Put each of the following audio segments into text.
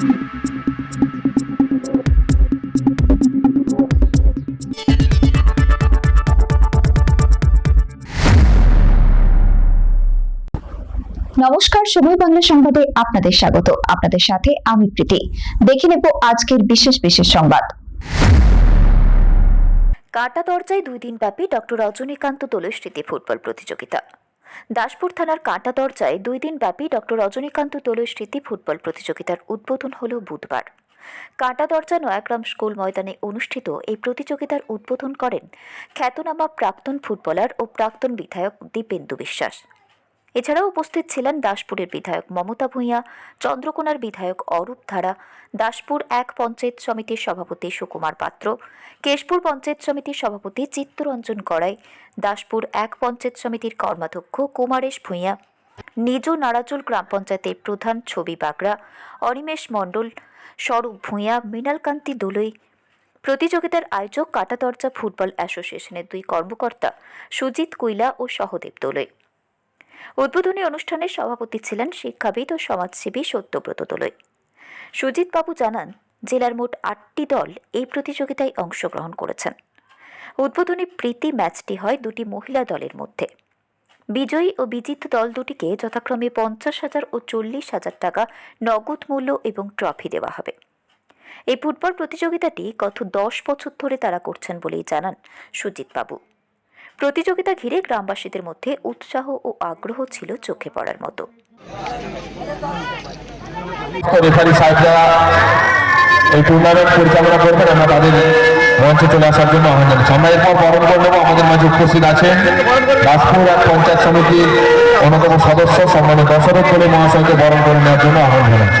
নমস্কার সময় বাংলা সংবাদে আপনাদের স্বাগত। আপনাদের সাথে আমি প্রীতি। দেখে নেব আজকের বিশেষ বিশেষ সংবাদ। কাটা দরজায় দুই দিন ব্যাপী ডক্টর রজনীকান্ত দোলের স্মৃতি ফুটবল প্রতিযোগিতা। দাসপুর থানার কাঁটা দরজায় দুই দিন ব্যাপী ডক্টর রজনীকান্ত দোলের স্মৃতি ফুটবল প্রতিযোগিতার উদ্বোধন হল বুধবার। কাঁটা দরজা নয়াগ্রাম স্কুল ময়দানে অনুষ্ঠিত এই প্রতিযোগিতার উদ্বোধন করেন খ্যাতনামা প্রাক্তন ফুটবলার ও প্রাক্তন বিধায়ক দীপেন্দু বিশ্বাস। এছাড়াও উপস্থিত ছিলেন দাসপুরের বিধায়ক মমতা ভূঁইয়া, চন্দ্রকোনার বিধায়ক অরূপ ধারা, দাসপুর এক পঞ্চায়েত সমিতির সভাপতি সুকুমার পাত্র, কেশপুর পঞ্চায়েত সমিতির সভাপতি চিত্তরঞ্জন গড়াই, দাসপুর এক পঞ্চায়েত সমিতির কর্মাধ্যক্ষ কুমারেশ ভূঁইয়া, নিজ নারাজুল গ্রাম পঞ্চায়েতের প্রধান ছবি বাগড়া, অনিমেষ মণ্ডল, স্বরূপ ভূঁইয়া, মৃণালকান্তি দোলই। প্রতিযোগিতার আয়োজক কাটাদরজা ফুটবল অ্যাসোসিয়েশনের দুই কর্মকর্তা সুজিত কুইলা ও সহদেব দোলই। উদ্বোধনী অনুষ্ঠানে সভাপতি ছিলেন শিক্ষাবিদ ও সমাজসেবী সত্যব্রত দোলই। সুজিত বাবু জানান, জেলার মোট আটটি দল এই প্রতিযোগিতায় অংশগ্রহণ করেছেন। উদ্বোধনী প্রীতি ম্যাচটি হয় দুটি মহিলা দলের মধ্যে। বিজয়ী ও বিজিত দল দুটিকে যথাক্রমে পঞ্চাশ হাজার ও চল্লিশ হাজার টাকা নগদ মূল্য এবং ট্রফি দেওয়া হবে। এই ফুটবল প্রতিযোগিতাটি গত দশ বছর ধরে তারা করছেন বলেই জানান সুজিত বাবু। প্রতিযোগিতা ঘিরে গ্রামবাসীদের মধ্যে উৎসাহ ও আগ্রহ ছিল চোখে পড়ার মতো। রেফারি সাহেবরা এই টুর্নামেন্ট পরিচালনা করবেন আমরা তাদের মঞ্চে চলে আসার জন্য আহ্বান। জানাচ্ছি আমরা এরপর বরণ করে নেব আমাদের মাঝে উপস্থিত আছেন দাসপুর এক পঞ্চায়েত সমিতির অন্যতম সদস্য সম্মানিত দশরথ কোলে মহাশয়কে বরণ করে নেওয়ার জন্য আহ্বান জানাচ্ছি।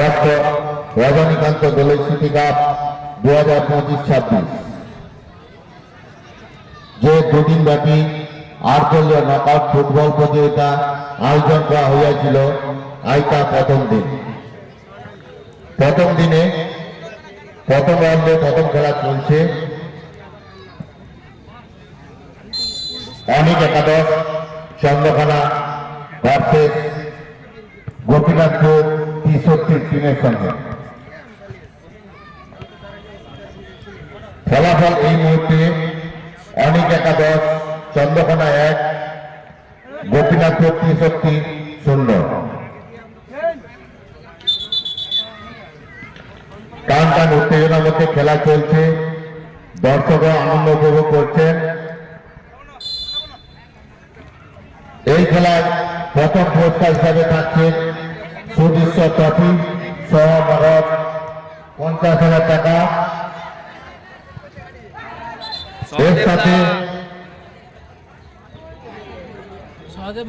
ডক্টর রজনীকান্ত দোলের স্মৃতি কাপ দু হাজার পঁচিশ ছাব্বিশ। যে দুদিন ব্যাপী আটদলীয় নকআউট ফুটবল প্রতিযোগিতা আয়োজন করা হইয়াছিল আইতা প্রথম দিন। প্রথম দিনে প্রথম রাউন্ডে প্রথম খেলা চলছে। অনেক একাদশ চন্দ্রখানা সঙ্গে ফলাফল এই মুহূর্তে অনেক একাদশ চন্দ্রকোনা এক, গোপীনাথপুর তেষট্টি শূন্য। টান টান উত্তেজনার মধ্যে খেলা চলছে। দর্শকরা আনন্দ উপভোগ করছেন। এই খেলায় প্রথম পুরস্কার হিসাবে থাকছে সুদৃশ্য ট্রফি। সহ পঞ্চাশ হাজার টাকা। এর সাথে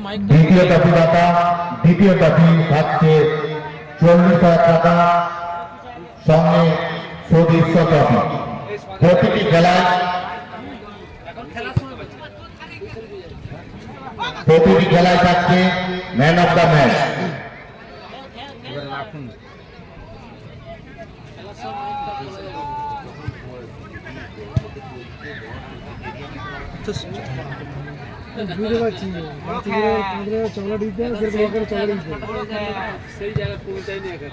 মাইক দ্বিতীয় ট্রফি দাতা দ্বিতীয় ট্রফি থাকছে চল্লিশ হাজার টাকা। সঙ্গে সুদৃশ্য ট্রফি। প্রতিটি খেলায় প্রতিটি খেলায় থাকছে ম্যান অফ দ্য ম্যাচ বুঝতে পারছি তোমাদের চকলেট দিতে সেরকম চকলেট দিতে। সেই জায়গায় পৌঁছায়নি এখন।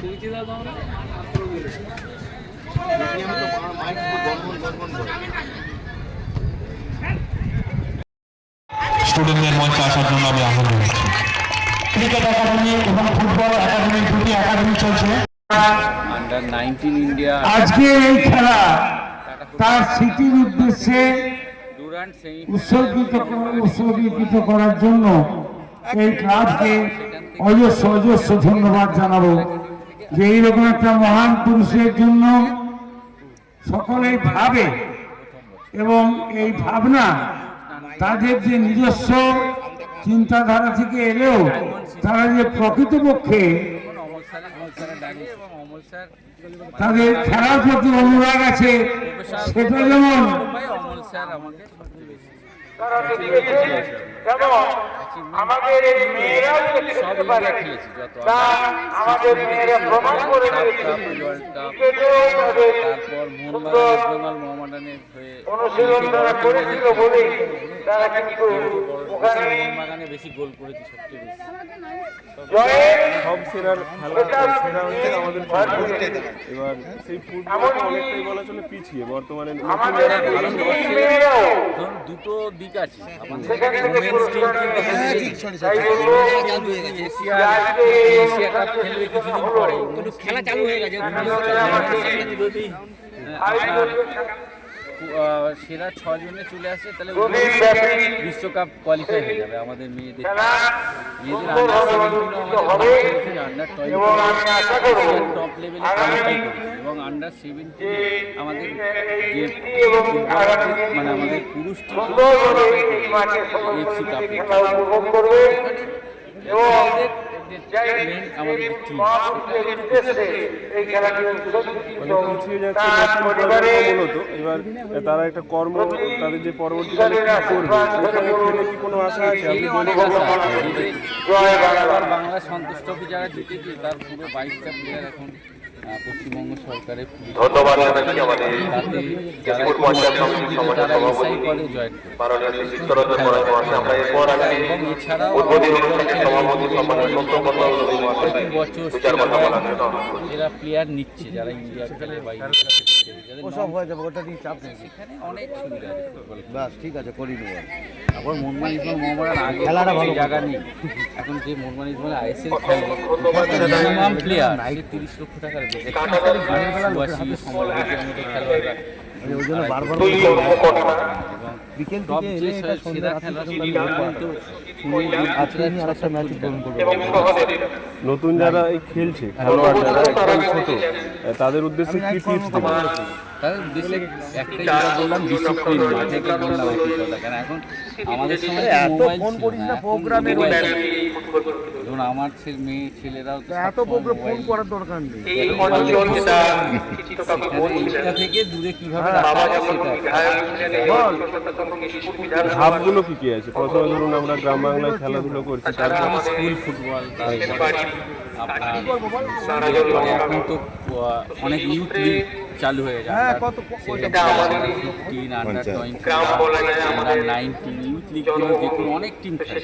পৌঁছে দাও তোমরা তারপরে বলে স্টুডেন্টদের মঞ্চে আসার জন্য আমি আহ্বান জানাচ্ছি। ক্রিকেট একাডেমি এবং ফুটবল একাডেমি দুটি একাডেমি চলছে। আজকে এই খেলা তার স্মৃতির উদ্দেশ্যে উৎসর্গিত উৎসর্গীকৃত করার জন্য এই ক্লাবকে অজস্র অজস্র ধন্যবাদ জানাব যে এইরকম একটা মহান পুরুষের জন্য সকলেই ভাবে এবং এই ভাবনা তাদের যে নিজস্ব চিন্তাধারা থেকে এলেও তারা যে প্রকৃতপক্ষে তাদের খেলার প্রতি অনুরাগ আছে। সেটা যেমন ভাই অমল স্যার আমাকে আমাদের এই মেয়েরাও খেলতে পারে। তা আমাদের মেয়েরা প্রমাণ করে দিয়েছে। হয়ে অনুশীলন তারা করেছিল বলেই। তারা কিন্তু ওখানে বেশি গোল করেছি সবচেয়ে বেশি। জয়ের সব সেরার খেলা সেরা হচ্ছে আমাদের ফুটবল এবার সেই ফুটবল অনেকটাই বলা চলে পিছিয়ে। বর্তমানে নতুন ভালো ধরুন দুটো দিক আছে। আমাদের বলব এশিয়া এশিয়া কাপ খেলবে কিছুদিন পরে। খেলা চালু হয়ে গেছে সেরা ছজনে চলে আসে তাহলে বিশ্বকাপ কোয়ালিফাই হয়ে যাবে আমাদের মেয়েদের। মেয়েদের আন্ডার সেভেন্টিন টপ লেভেলে কোয়ালিফাই করেছে এবং আন্ডার সেভেন্টিন আমাদের যে মানে আমাদের পুরুষ এফসি কাপ এবং মূলত এবার তারা একটা কর্ম তাদের যে পরবর্তীকালে করবে কি কোনো আশা আছে? আপনি বাংলা। সন্তুষ্ট যারা জিতেছে তার পুরো বাইশটা প্লেয়ার এখন পশ্চিমবঙ্গ সরকারের ধন্যবাদ জানাচ্ছি আমাদের তাতে যারা পঞ্চায়েত সমিতির সমাজের সভাপতি এসআই পদে জয়েন করে মাননীয় শ্রী চিত্তরঞ্জন বরাই মহাশয় আমরা এরপর আগে উদ্বোধনী অনুষ্ঠানে সভাপতি সম্মানের সত্যপন্ন মহাশয় বিচার কথা বলার জন্য এরা প্লেয়ার নিচ্ছে যারা ইন্ডিয়া খেলে বা ওসব হয়ে যাবে ওটা নিয়ে চাপ নেই। সেখানে অনেক সুবিধা আছে বাস ঠিক আছে করি নেব ইসমাল আগে খেলাটা ভালো জায়গা নেই। এখন যে মোহনবাগান ইসমাল আইএসএল খেলে মিনিমাম প্লেয়ার তিরিশ লক্ষ টাকার বেশি সুয়াশি সম্রাটের মতো খেলোয়াড়রা ওই জন্য বারবার বিকেল টপ যে সেরা খেলা কিন্তু আজকে আমি আর একটা ম্যাচ করব নতুন যারা এই খেলছে খেলোয়াড় যারা একদম ছোট। তাদের উদ্দেশ্যে কি টিপস দেবেন? তাদের দেশে একটাই যেটা বললাম ডিসিপ্লিন মাঠে গিয়ে বললাম একই কথা। কারণ এখন আমাদের সময় এত ফোন করিস না প্রোগ্রামে ধরুন আমার ছেলে মেয়ে ছেলেরাও তো এত ফোন করার দরকার নেই। এই অঞ্চল যেটা এইটা থেকে দূরে কীভাবে সেটা। ধাপগুলো কি কি আছে? প্রথমে ধরুন আমরা গ্রাম বাংলায় খেলাধুলো করছি তারপর স্কুল ফুটবল তারপরে আপনার এখন তো অনেক ইউথ চালু হয়ে যাবে fifteen under twenty under nineteen youth league যে কোনো অনেক টিম খেলে।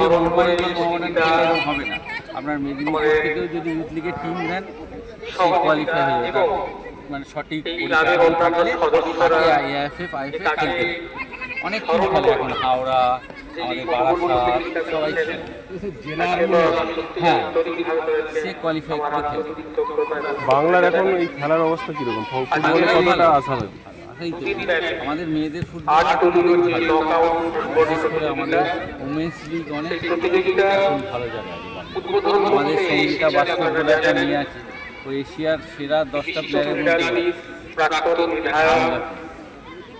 যে মোহনবাগান হবে না। আপনার মেদিনীপুর থেকেও যদি ইউথ লিগের টিম দেন সে কোয়ালিফাই হয়ে যাবে। মানে সঠিক আইএফএফ। অনেক খেলে এখন হাওড়া আমাদের বারাসাত সবাই। হ্যাঁ সে কোয়ালিফাই করে খেলে বাংলার এখন এই খেলার অবস্থা কীরকম? ফুটবলে কতটা এই আমাদের মেয়েদের ফুটবল অনেক বিশেষ করে আমাদের উমেন্স লিগ অনেক ভালো জায়গা আমাদের সঙ্গীতা বাস্তব বলে একটা নিয়ে আছে ও এশিয়ার সেরা দশটা প্লেয়ারের মধ্যে প্রাক্তন বিধায়ক শ্রী